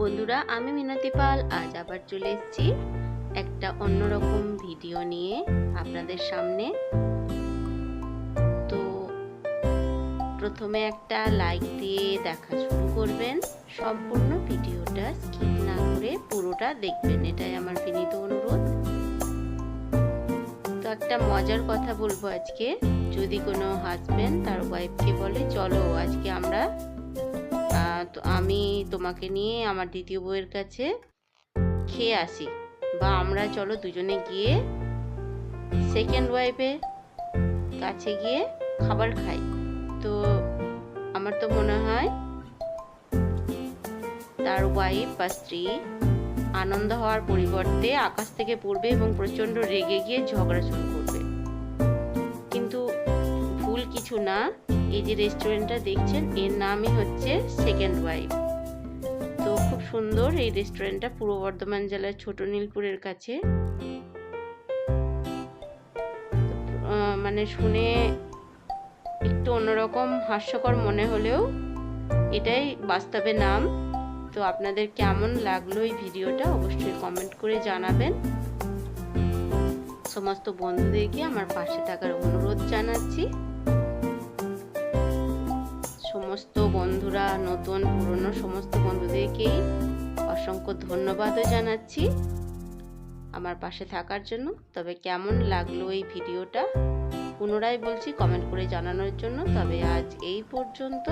বন্ধুরা, আমি মিনতি পাল আজ আবার চলে এসেছি একটা অন্যরকম ভিডিও নিয়ে আপনাদের সামনে। তো প্রথমে একটা লাইক দিয়ে দেখা শুরু করবেন। সম্পূর্ণ ভিডিওটা স্কিপ না করে পুরোটা দেখবেন, এটাই আমার বিনীত অনুরোধ। তো একটা মজার কথা বলব আজকে। যদি কোনো হাজবেন্ড তার ওয়াইফকে বলে, চলো আজকে আমরা তো আমি তোমাকে নিয়ে আমার দ্বিতীয় বউয়ের কাছে খেয়ে আসি। বা আমরা চলো দুজনে গিয়ে সেকেন্ড ওয়াইফের কাছে গিয়ে খাবার খাই। তো আমার তো মনে হয় তার ওয়াইফ বা স্ত্রী আনন্দ হওয়ার পরিবর্তে আকাশ থেকে পড়বে এবং প্রচণ্ড রেগে গিয়ে ঝগড়া শুরু করবে। কিন্তু ভুল কিছু না। এই যে রেস্টুরেন্টটা দেখছেন, এর নামই হচ্ছে সেকেন্ড ওয়াইফ তো খুব সুন্দর এই রেস্টুরেন্টটা পূর্ব বর্ধমান জেলার ছোট নীলপুরের কাছে। মানে শুনে একটু অন্যরকম হাস্যকর মনে হলেও এটাই বাস্তবে নাম। তো আপনাদের কেমন লাগল এই ভিডিওটা অবশ্যই কমেন্ট করে জানাবেন। সমস্ত বন্ধুদেরকে আমার পাশে থাকার অনুরোধ জানাচ্ছি। সমস্ত বন্ধুরা, নতুন, পুরনো সমস্ত বন্ধুদেরকেই অসংখ্য ধন্যবাদও জানাচ্ছি আমার পাশে থাকার জন্য। তবে কেমন লাগল এই ভিডিওটা? পুনরায় বলছি কমেন্ট করে জানানোর জন্য। তবে আজ এই পর্যন্ত।